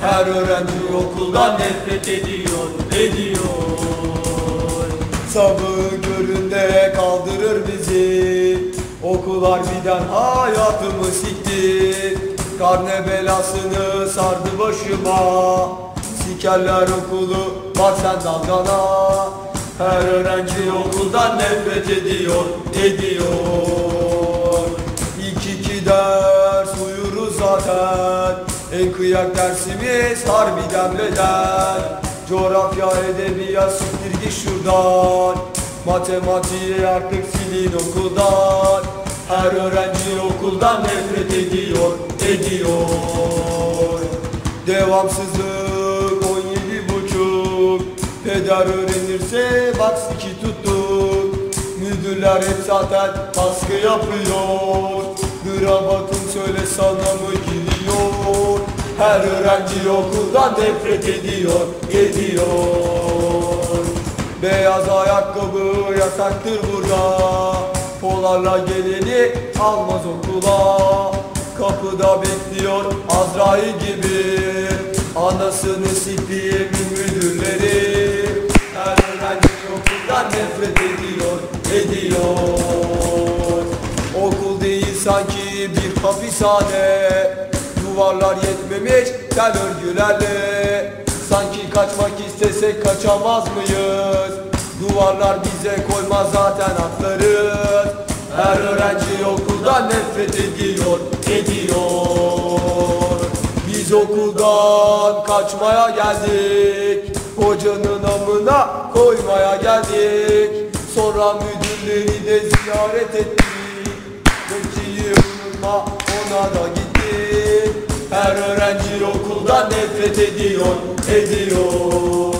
Her öğrenci okuldan nefret ediyor, ediyor. Sabır köründe kaldırır bizi. Okul harbiden hayatımı sikti. Karne belasını sardı başıma Sikerler okulu. Bak sen dalgana Her öğrenci okuldan nefret ediyor, ediyor. İlk iki ders uyuruz zaten. En kıyak dersimiz harbiden beden. Coğrafya, edebiyat siktir git şuradan. Matematiği artık silin okuldan. Her öğrenci okuldan nefret ediyor, ediyor. Devamsızlık 17 buçuk Peder öğrenirse bak siki tuttuk Müdürler hep zaten baskı yapıyor. Gravatın söyle sana mı gidiyor? Her öğrenci okuldan nefret ediyor, ediyor. Beyaz ayakkabı yasaktır burada. Polarla geleni almaz okula. Kapıda bekliyor Azrail gibi. Anasını siktiğim nefret ediyor, ediyor Okul değil sanki bir hapishane. Duvarlar yetmemiş tel örgülerle. Sanki kaçmak istesek kaçamaz mıyız? Duvarlar bize koymaz zaten hakları Her öğrenci okuldan nefret ediyor, ediyor. Biz okuldan kaçmaya geldik Sonra müdürleri de ziyaret ettik Bekçiyi unutma ona da gittik Her öğrenci okuldan nefret ediyor, ediyor